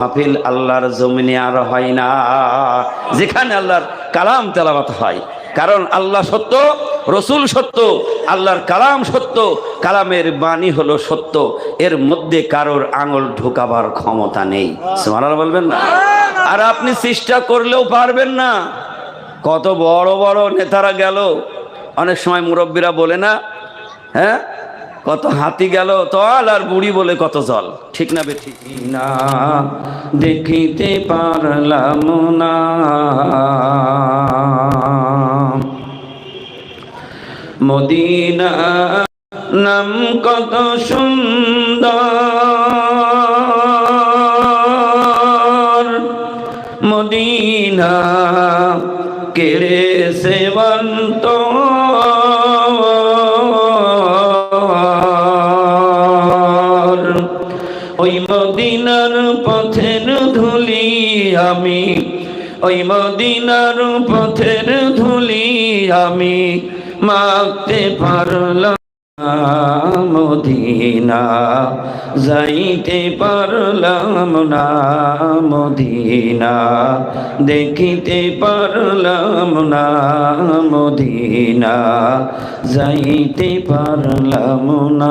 মাহফিল আল্লাহর জমিনে আর হয় না। যেখানে আল্লাহর কালাম তেলাবাত হয়। কারণ আল্লাহ সত্য রসুল সত্য আল্লাহর কালাম সত্য কালামের বাণী হলো সত্য। এর মধ্যে কারোর আঙুল ঢোকাবার ক্ষমতা নেই। বলবেন না? আর আপনি চেষ্টা করলেও পারবেন না। কত বড় বড় নেতারা গেল। অনেক সময় মুরব্বীরা বলে না হ্যাঁ? কত হাতি গেল, তল আর বুড়ি বলে কত জল। ঠিক না বে ঠিক? না, দেখিতে পারলাম না। মদিনা নাম কত সুন্দর। মদিনা ওই মদিনার পথের ধুলি আমি মাগতে পারলাম মদিনা, যাইতে পারলাম না মদিনা, দেখিতে পারলাম না মদিনা, যাইতে পারলাম না।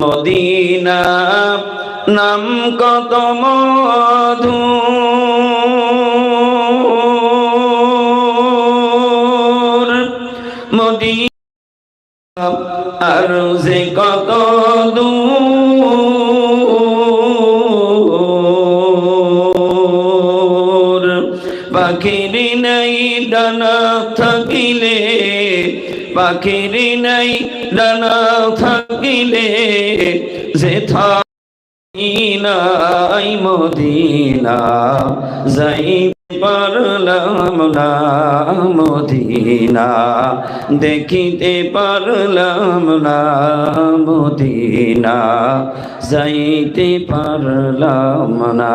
মদিনা নাম কত মধু। মদিনা আর যে কত দূর। পাখির নাই ডানা থাকিলে পাখির নাই ডানা থাকিলে যে নাই মদিনা, যাই পারলাম না মদিনা, দেখিতে পারলাম না মদিনা, যাইতে পারলাম না।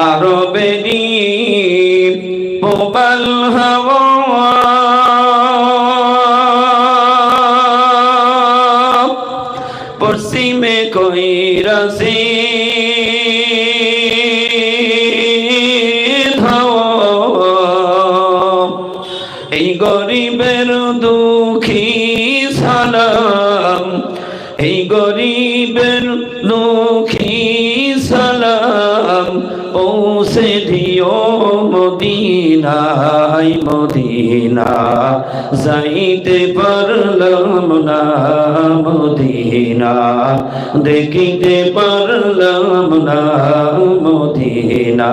আরও বেরি পৌঁছে দিও মদিনাই মদিনা যাইতে পারলাম না মদিনা দেখিতে পারলাম না মদিনা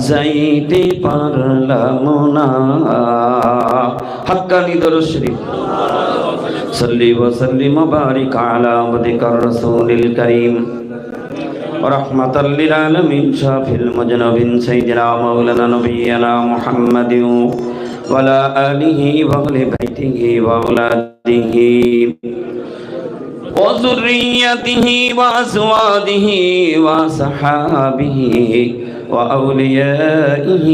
যাইতে পারলাম না হাক্কানি দরশ্রী صلي وسلم وبارك على عبدك الرسول الكريم ورحمة للعالمين شافي المجنبين سيدنا مولانا نبينا محمد وعلى آله وأهل بيته وأولاده وذريته وأزواجه وصحابه وأوليائه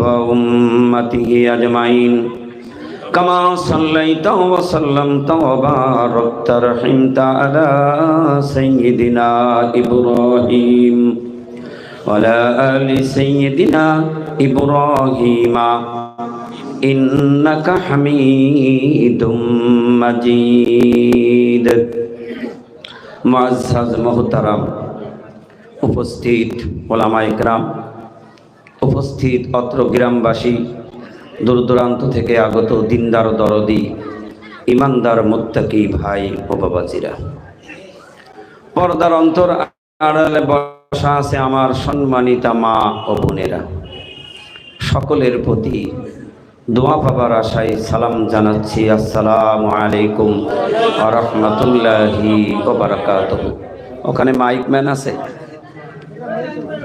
وأمته أجمعين كما صليت وسلمت وباركت رحمت على سيدنا إبراهيم وعلى آل سيدنا إبراهيم إنك حميد مجيد معزز محترم উপস্থিত ওলামা ইকরাম উপস্থিত অত্র গ্রামবাসী দূর দূরান্ত থেকে আগত দিনদার দরদি, ইমানদার মোত্তাকি ভাই ও বাবাজিরা। পর্দার অন্তর আড়ালে বসা আছে আমার সম্মানিতা মা ও বোনেরা। সকলের প্রতি দোয়া পাবার আশায় সালাম জানাচ্ছি। আসসালামু আলাইকুম আ রহমতুল্লাহি ওখানে মাইক ম্যান আছে?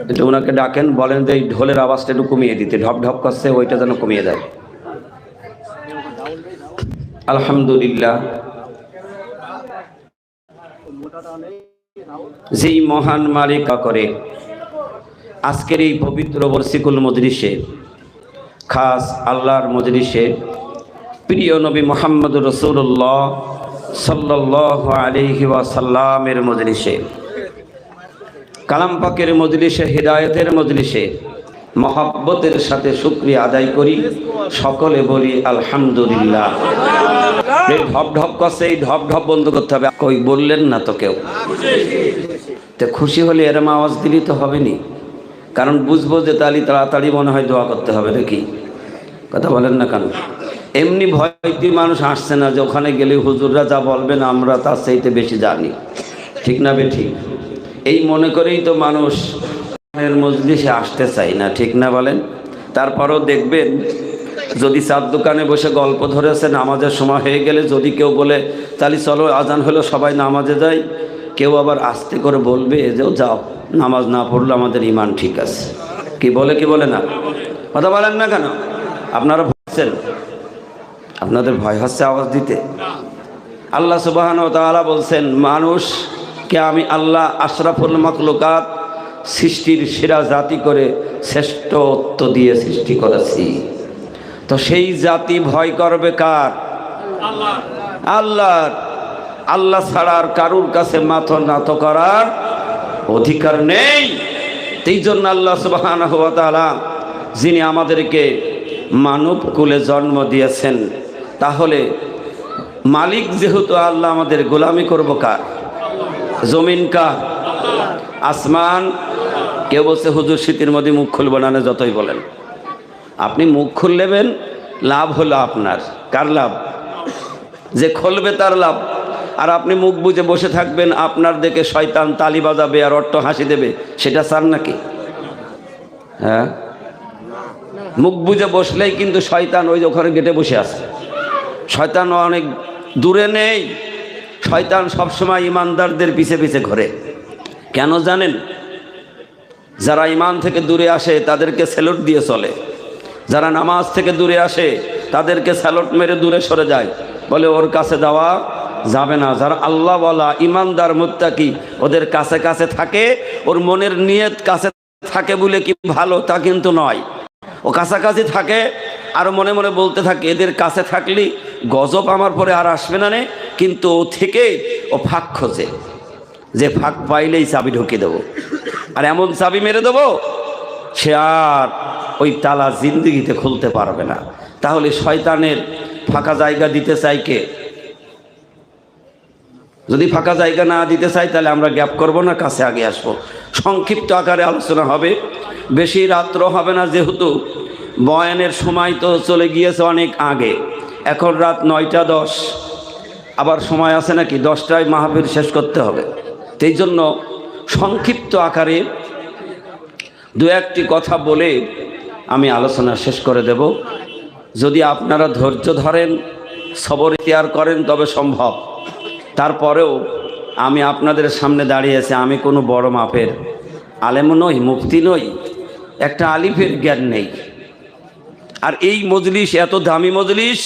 একটু ওনাকে ডাকেন, বলেন যে এই ঢোলের আওয়াজটা একটু কমিয়ে দিতে। ঢপ ঢপ করছে, ওইটা যেন কমিয়ে দেয়। আলহামদুলিল্লাহ। যেই মহান মালিকা করে, আজকের এই পবিত্র বর্ষিকুল মজলিসে, খাস আল্লাহর মজলিসে, প্রিয় নবী মোহাম্মদ রসুল্লাহ সাল্লাহ আলিহি ওয়াসাল্লামের মজলিসে কালাম পাকের মজলিসে, হৃদায়তের মজলিসে মহাব্বতের সাথে শুক্রিয়া আদায় করি। সকলে বলি আলহামদুলিল্লাহ। ঢপ ঢপ করছে, এই ঢপ ঢপ বন্ধ করতে হবে। কই বললেন না তো কেউ? তো খুশি হলে এরম আওয়াজ দিলেই তো হবে নি কারণ বুঝব যে তালি তাড়াতাড়ি মনে হয় দোয়া করতে হবে নাকি? কথা বলেন না কেন? এমনি ভয় দিয়ে মানুষ আসছে না যে ওখানে গেলে হুজুররা যা বলবেন আমরা তার সেইতে বেশি জানি। ঠিক না বে ঠিক? এই মনে করেই তো মানুষ মজলিসে আসতে চাই না, ঠিক না বলেন? তারপরও দেখবেন, যদি চার দোকানে বসে গল্প ধরেছে, নামাজের সময় হয়ে গেলে যদি কেউ বলে, তাহলে চলো, আজান হলো, সবাই নামাজে যায় কেউ আবার আস্তে করে বলবে, যে যাও, নামাজ না পড়লে আমাদের ইমান ঠিক আছে। কি বলে কি বলে না? কথা বলেন না কেন? আপনারা ভাবছেন আপনাদের ভয় হচ্ছে আওয়াজ দিতে? আল্লাহ তাআলা বলছেন মানুষকে আমি আল্লাহ আশরাফুল মখলুকাত সৃষ্টির সেরা জাতি করে শ্রেষ্ঠত্ব দিয়ে সৃষ্টি করেছি। তো সেই জাতি ভয় করবে কার? আল্লাহর। আল্লাহ ছাড়ার কারুর কাছে মাথা নত করার অধিকার নেই। এই জন্য আল্লাহ সুবাহান যিনি আমাদেরকে মানব কুলে জন্ম দিয়েছেন, তাহলে মালিক যেহেতু আল্লাহ আমাদের গোলামি করব কার? জমিন কার? আসমান। কেউ বলছে, হুজুর শীতের মধ্যে মুখ খুলব না যতই বলেন। আপনি মুখ খুললেবেন, লাভ হলো আপনার। কার লাভ? যে খুলবে তার লাভ। আর আপনি মুখ বুঝে বসে থাকবেন, আপনার দেখে শয়তান তালি বাজাবে আর অট্ট হাসি দেবে। সেটা চান নাকি? হ্যাঁ? মুখ বুঝে বসলেই কিন্তু শয়তান ওই ওখানে গেটে বসে আছে। শয়তান অনেক দূরে নেই। শয়তান সবসময় ইমানদারদের পিছে পিছে ঘরে। কেন জানেন? যারা ইমান থেকে দূরে আসে, তাদেরকে স্যালুট দিয়ে চলে। যারা নামাজ থেকে দূরে আসে, তাদেরকে স্যালুট মেরে দূরে সরে যায়। বলে, ওর কাছে যাওয়া যাবে না। যারা আল্লাহ বলা ইমানদার, মুত্তাকি, ওদের কাছে কাছে থাকে, ওর মনের নিয়ত কাছে থাকে বলে কি ভালো তা কিন্তু নয়। ও কাছাকাছি থাকে আর মনে মনে বলতে থাকে, এদের কাছে থাকলে গজব আমার পরে আর আসবে না নে, কিন্তু ও থেকে ও ফাঁক খোঁজে। যে ফাঁক পাইলেই চাবি ঢুকিয়ে দেবো। আর এমন চাবি মেরে দেবো, সে আর ওই তালা জিন্দিগিতে খুলতে পারবে না। তাহলে শয়তানের ফাঁকা জায়গা দিতে চাই কে? যদি ফাঁকা জায়গা না দিতে চাই, তাহলে আমরা গ্যাপ করব না, কাছে আগে আসব। সংক্ষিপ্ত আকারে আলোচনা হবে। বেশি রাত্র হবে না যেহেতু বয়ানের সময় তো চলে গিয়েছে অনেক আগে। এখন রাত নয়টা দশ। আবার সময় আছে নাকি? দশটায় মাহফিল শেষ করতে হবে। সেই জন্য সংক্ষিপ্ত আকারে দু একটি কথা বলে আমি আলোচনা শেষ করে দেব। যদি আপনারা ধৈর্য ধরেন, সবর ইতিহার করেন, তবে সম্ভব। তারপরেও আমি আপনাদের সামনে দাঁড়িয়েছি আমি কোনো বড় মাপের আলেম নই, মুফতি নই। একটা আলিফের জ্ঞান নেই। আর এই মজলিস এত দামি মজলিস?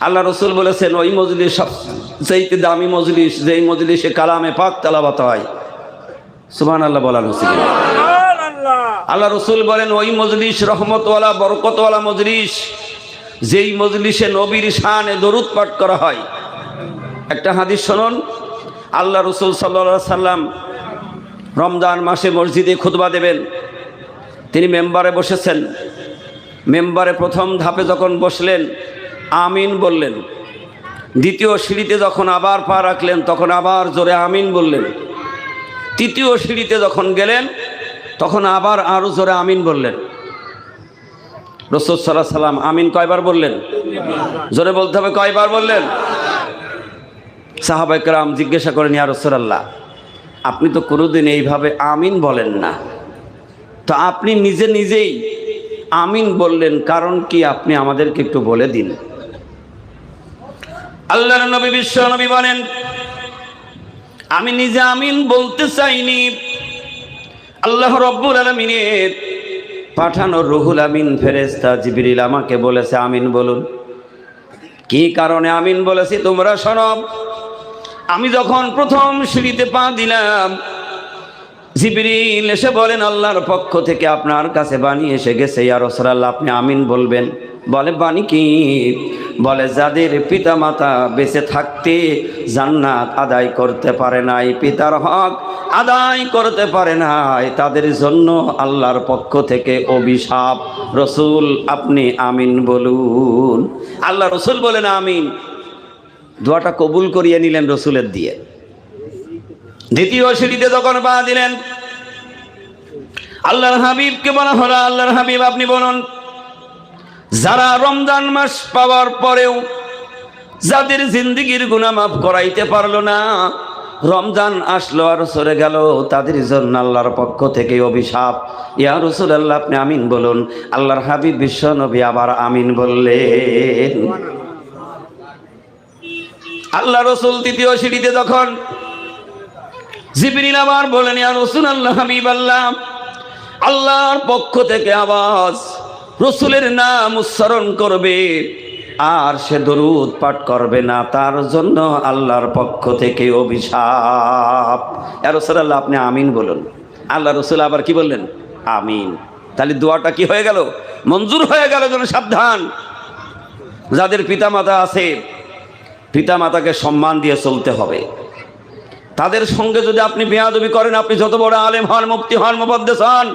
আল্লাহ রসুল বলেছেন ওই মজলিস সবচেয়ে দামি মজলিস যেই মজলিসে কালামে পাক তালাবাত হয়। সুমান আল্লাহ বলা নসিব আল্লাহ রসুল বলেন ওই মজলিস রহমতওয়ালা বরকতওয়ালা মজলিস যেই মজলিসে নবীর শানে দরুদ পাঠ করা হয়। একটা হাদিস শুনুন। আল্লাহ রসুল সাল্লা সাল্লাম রমজান মাসে মসজিদে খুতবা দেবেন। তিনি মেম্বারে বসেছেন। মেম্বারে প্রথম ধাপে যখন বসলেন, আমিন বললেন। দ্বিতীয় সিঁড়িতে যখন আবার পা রাখলেন, তখন আবার জোরে আমিন বললেন। তৃতীয় সিঁড়িতে যখন গেলেন, তখন আবার আরও জোরে আমিন বললেন। রসদ সাল্লাহ সাল্লাম আমিন কয়বার বললেন? জোরে বলতে হবে, কয়বার বললেন? সাহাবাইকরাম জিজ্ঞাসা করেন, ইয়া রসুলাল্লাহ, আপনি তো কোনোদিন এইভাবে আমিন বলেন না। তো আপনি নিজে নিজেই আমিন বললেন, কারণ কি আপনি আমাদেরকে একটু বলে দিন? আল্লাহর নবী, বিশ্ব নবী বলেন, আমি নিজে আমিন বলতে চাইনি। আল্লাহ রব্বুল আলমিনের পাঠানো রুহুল আমিন ফেরেস্তা জিবিরিল আমাকে বলেছে, আমিন বলুন। কি কারণে আমিন বলেছি তোমরা সনব আমি যখন প্রথম সিঁড়িতে পা দিলাম জিবরিল এসে বলেন, আল্লাহর পক্ষ থেকে আপনার কাছে বাণী এসে গেছে, ইয়া রসরাল্লাহ আপনি আমিন বলবেন। বলে, বাণী কি? বলে, যাদের পিতা মাতা বেঁচে থাকতে জান্নাত আদায় করতে পারে নাই, পিতার হক আদায় করতে পারে নাই, তাদের জন্য আল্লাহর পক্ষ থেকে অভিশাপ। রসুল, আপনি আমিন বলুন। আল্লাহ রসুল বলেন, আমিন। দোয়াটা কবুল করিয়ে নিলেন রসুলের দিয়ে। দ্বিতীয় সিঁড়িতে যখন পা দিলেন, আল্লাহর হাবিবকে বলা হলো, আল্লাহর হাবিব আপনি বলুন, যারা রমজান মাস পাওয়ার পরেও যাদের জিন্দিগির গুণা মাফ করাইতে পারল না, রমজান আসলো আর সরে গেল, তাদের জন্য আল্লাহর পক্ষ থেকে অভিশাপ। ইয়া রসুল আল্লাহ আপনি আমিন বলুন। আল্লাহর হাবিব বিশ্ব নবী আবার আমিন বললেন। আল্লাহ রসুল তৃতীয় সিঁড়িতে যখন জিবরিল আবার বলেন, ইয়া রসুল আল্লাহ হাবিব আল্লাহ আল্লাহর পক্ষ থেকে আওয়াজ রসুলের নাম উচ্চারণ করবে, আর সে দরুদ পাঠ করবে না, তার জন্য আল্লাহর পক্ষ থেকে অভিশাপ। ইয়া রসুল আপনি আমিন বলুন। আল্লাহ রসুল আবার কি বললেন? আমিন। তাহলে দোয়াটা কি হয়ে গেল? মঞ্জুর হয়ে গেল, যেন সাবধান। যাদের পিতামাতা আছে, পিতামাতাকে সম্মান দিয়ে চলতে হবে। তাদের সঙ্গে যদি আপনি বেয়াদবি করেন, আপনি যত বড় আলেম হন মুক্তি হন মুবদ্দেস হন,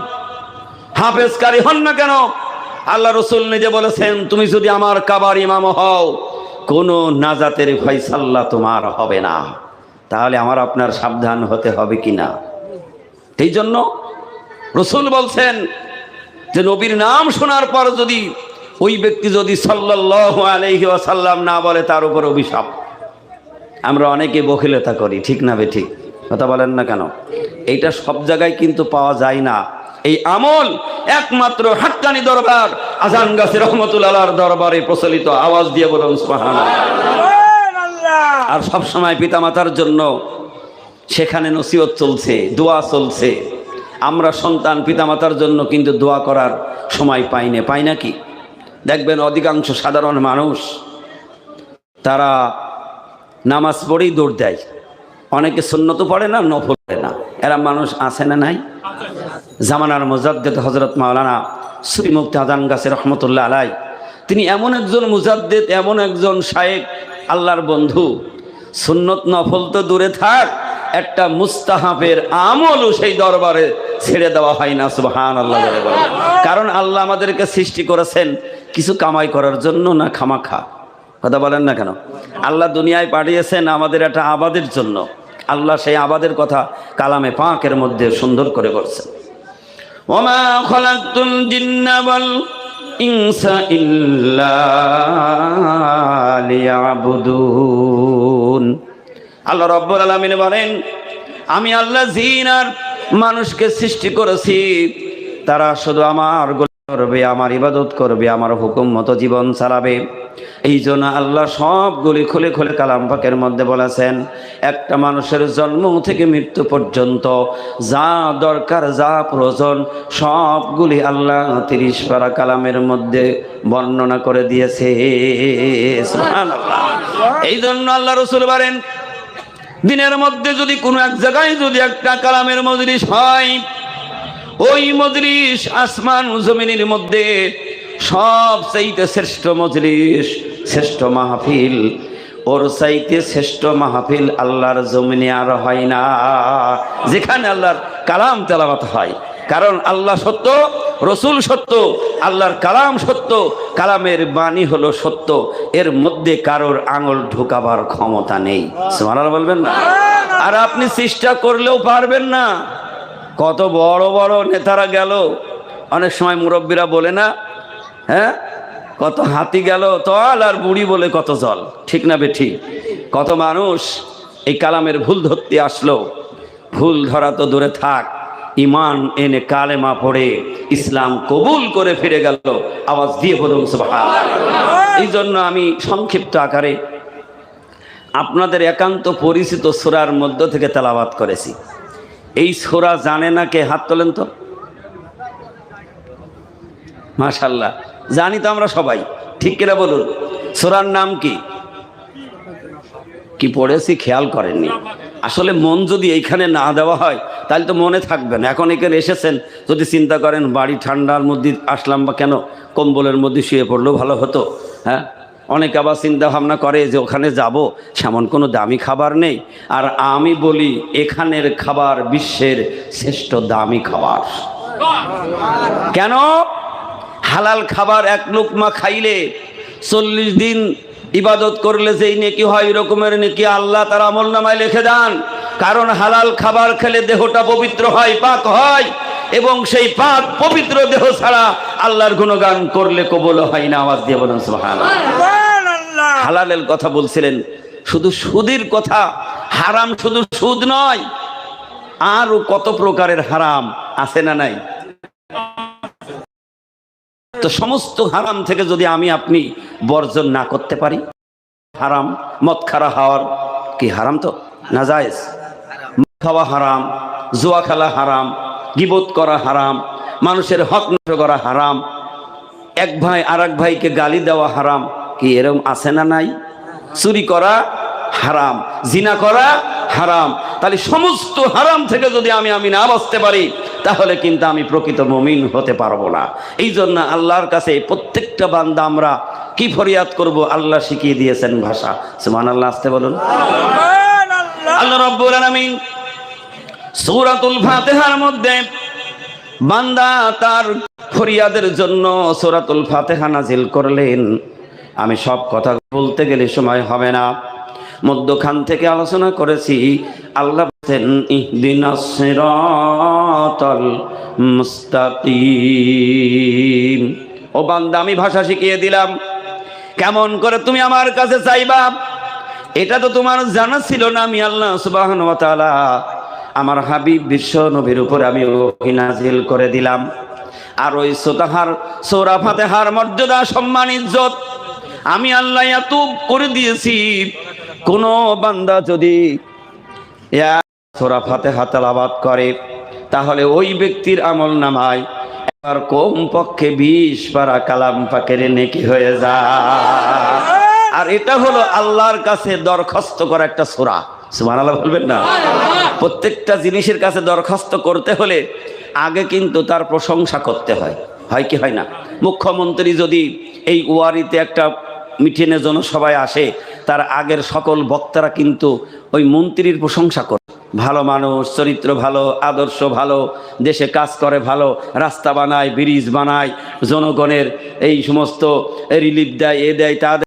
হাফেজকারী হন না কেন? আল্লাহ রসুল নিজে বলেছেন, তুমি যদি আমার কাবার ইমাম হও, কোনো নাজাতের ফয়সাল্লা তোমার হবে না। তাহলে আমার আপনার সাবধান হতে হবে কি না? এই জন্য রসুল বলছেন যে, নবীর নাম শোনার পর যদি ওই ব্যক্তি যদি সাল্লাহ আলহি আসাল্লাম না বলে, তার উপর অভিশাপ আমরা অনেকে বখিলতা করি ঠিক না বে ঠিক? কথা বলেন না কেন? এইটা সব জায়গায় কিন্তু পাওয়া যায় না। এই আমল একমাত্র হাক্কানি দরবার আজান গাছে রহমতুল্লাহর দরবারে প্রচলিত আওয়াজ দিয়ে বলুন আর সব সময় পিতামাতার জন্য সেখানে নসিহত চলছে দোয়া চলছে। আমরা সন্তান পিতামাতার জন্য কিন্তু দোয়া করার সময় পাই না পাই নাকি দেখবেন অধিকাংশ সাধারণ মানুষ তারা নামাজ পড়েই দৌড় দেয়। অনেকে সুন্নত পড়ে না, নফল পড়ে না। এরা মানুষ আছে না নাই? জামানার মুজাদ্দেদ হজরত মাওলানা শ্রীমুক্তি আদান গাছে রহমতুল্লাহ আলাই, তিনি এমন একজন মুজাদ্দেদ, এমন একজন শায়েক, আল্লাহর বন্ধু। সুন্নত নফল তো দূরে থাক, একটা মুস্তাহাফের আমলও সেই দরবারে ছেড়ে দেওয়া হয় না সুবহান আল্লাহ। কারণ আল্লাহ আমাদেরকে সৃষ্টি করেছেন, কিছু কামাই করার জন্য না খামাখা। কথা বলেন না কেন? আল্লাহ দুনিয়ায় পাঠিয়েছেন আমাদের একটা আবাদের জন্য। আল্লাহ সেই আবাদের কথা কালামে পাঁকের মধ্যে সুন্দর করে করছেন ওমা ইনসা আল্লাহ রব্বুল আলামিন বলেন, আমি আল্লাহ জিন আর মানুষকে সৃষ্টি করেছি, তারা শুধু আমার করবে, আমার ইবাদত করবে, আমার হুকুম মতো জীবন চালাবে। এই জন্য আল্লাহ সবগুলি খুলে খুলে কালাম পাকের মধ্যে বলেছেন, একটা মানুষের জন্ম থেকে মৃত্যু পর্যন্ত যা দরকার, যা প্রয়োজন, সবগুলি আল্লাহ তিরিশ পারা কালামের মধ্যে বর্ণনা করে দিয়েছে। এই জন্য আল্লাহ রসুল বলেন, দিনের মধ্যে যদি কোনো এক জায়গায় যদি একটা কালামের মজলিস হয় ওই মজলিস আসমান জমিনের মধ্যে সব চাইতে শ্রেষ্ঠ মজলিস, শ্রেষ্ঠ মাহফিল। ওর চাইতে শ্রেষ্ঠ মাহফিল আল্লাহর জমিনে আর হয় না। যেখানে আল্লাহর কালাম তেলাবাত হয়। কারণ আল্লাহ সত্য, রসুল সত্য, আল্লাহর কালাম সত্য, কালামের বাণী হলো সত্য। এর মধ্যে কারোর আঙুল ঢুকাবার ক্ষমতা নেই। বলবেন না। আর আপনি চেষ্টা করলেও পারবেন না। কত বড় বড় নেতারা গেল। অনেক সময় মুরব্বীরা বলে না হ্যাঁ? কত হাতি গেল, তল আর বুড়ি বলে কত জল। ঠিক না বেঠি কত মানুষ এই কালামের ভুল ধরতে আসলো। ভুল ধরা তো দূরে থাক। ইমান এনে কালেমা পড়ে ইসলাম কবুল করে ফিরে গেল। আওয়াজ দিয়ে বলুন। এই জন্য আমি সংক্ষিপ্ত আকারে আপনাদের একান্ত পরিচিত সুরার মধ্য থেকে তেলাবাত করেছি। এই সোরা জানে না কে? হাত তোলেন তো। মাশাল্লাহ জানি তো আমরা সবাই। ঠিক কিনা বলুন? সোরার নাম কি? কি পড়েছি? খেয়াল করেননি। আসলে মন যদি এইখানে না দেওয়া হয়, তাহলে তো মনে থাকবে না। এখন এখানে এসেছেন, যদি চিন্তা করেন, বাড়ি ঠান্ডার মধ্যে আসলাম বা কেন? কম্বলের মধ্যে শুয়ে পড়লেও ভালো হতো হ্যাঁ? অনেকে আবার চিন্তা ভাবনা করে যে ওখানে যাব, সেমন কোনো দামি খাবার নেই। আর আমি বলি, এখানের খাবার বিশ্বের শ্রেষ্ঠ দামি খাবার। কেন? হালাল খাবার এক লুকমা খাইলে চল্লিশ দিন ইবাদত করলে যেই নেকি হয়, এরকমের নেকি আল্লাহ তার আমল নামায় লিখে দেন। কারণ হালাল খাবার খেলে দেহটা পবিত্র হয়, পাক হয়। এবং সেই পাক পবিত্র দেহ ছাড়া আল্লাহর গুণগান করলে কবল হয় না আওয়াজ দিয়ে বলেন হালালের কথা বলছিলেন শুধু সুদের কথা হারাম শুধু সুদ নয় আরও কত প্রকারের হারাম আছে না নাই? তো সমস্ত হারাম থেকে যদি আমি আপনি বর্জন না করতে পারি হারাম মদ খারা হওয়ার কি হারাম তো? না জায়েজ। মদ খাওয়া হারাম জুয়া খেলা হারাম গিবত করা হারাম মানুষের হক নষ্ট করা হারাম এক ভাই আর এক ভাইকে গালি দেওয়া হারাম কি এরম আছে না নাই? চুরি করা হারাম জিনা করা হারাম। তাহলে সমস্ত হারাম থেকে যদি আমি আমি না বাঁচতে পারি তাহলে কিন্তু আমি প্রকৃত মমিন হতে পারব না। এই জন্য আল্লাহর কাছে প্রত্যেকটা বান্দা আমরা কি ফরিয়াদ করব? আল্লাহ শিখিয়ে দিয়েছেন ভাষা। সুমান আল্লাহ আসতে বলুন। আল্লাহ রব্বুল আলামিন সূরাতুল ফাতিহার মধ্যে বান্দা তার ফরিয়াদের জন্য সূরাতুল ফাতিহা নাজিল করলেন। আমি সব কথা বলতে গেলে সময় হবে না। মধ্যখান থেকে আলোচনা করেছি। আল্লাহ ও বান্দা, আমি ভাষা শিখিয়ে দিলাম। কেমন করে তুমি আমার কাছে চাইবা? এটা তো তোমার জানা ছিল না, আমি আল্লাহ তাআলা আমার হাবিব বিশ্ব নবীর উপর আমি নাজিল করে দিলাম। আর ওই সোতাহার, সৌরা ফাতেহার মর্যাদা, সম্মান, ইজ্জত আমি আল্লাহ এত করে দিয়েছি। কোন বান্দা যদি সোরা ফাতেহা তেলাওয়াত করে, তাহলে ওই ব্যক্তির আমল নামায় এবার কম পক্ষে বিশ পারা কালাম পাকের নেকি হয়ে যায়। আর এটা হলো আল্লাহর কাছে দরখাস্ত করা একটা সোরা। সুবহানাল্লাহ বলবেন না? প্রত্যেকটা জিনিসের কাছে দরখাস্ত করতে হলে আগে কিন্তু তার প্রশংসা করতে হয়। হয় কি হয় না? মুখ্যমন্ত্রী যদি এই ওয়ারিতে একটা মিটিংয়ের জন্য সবাই আসে, তার আগের সকল বক্তারা কিন্তু ওই মন্ত্রীর প্রশংসা করে। ভালো মানুষ, চরিত্র ভালো, আদর্শ ভালো, দেশে কাজ করে ভালো, রাস্তা বানায়, ব্রিজ বানায়, জনগণের এই সমস্ত রিলিফ দেয়, এ দেয়, তা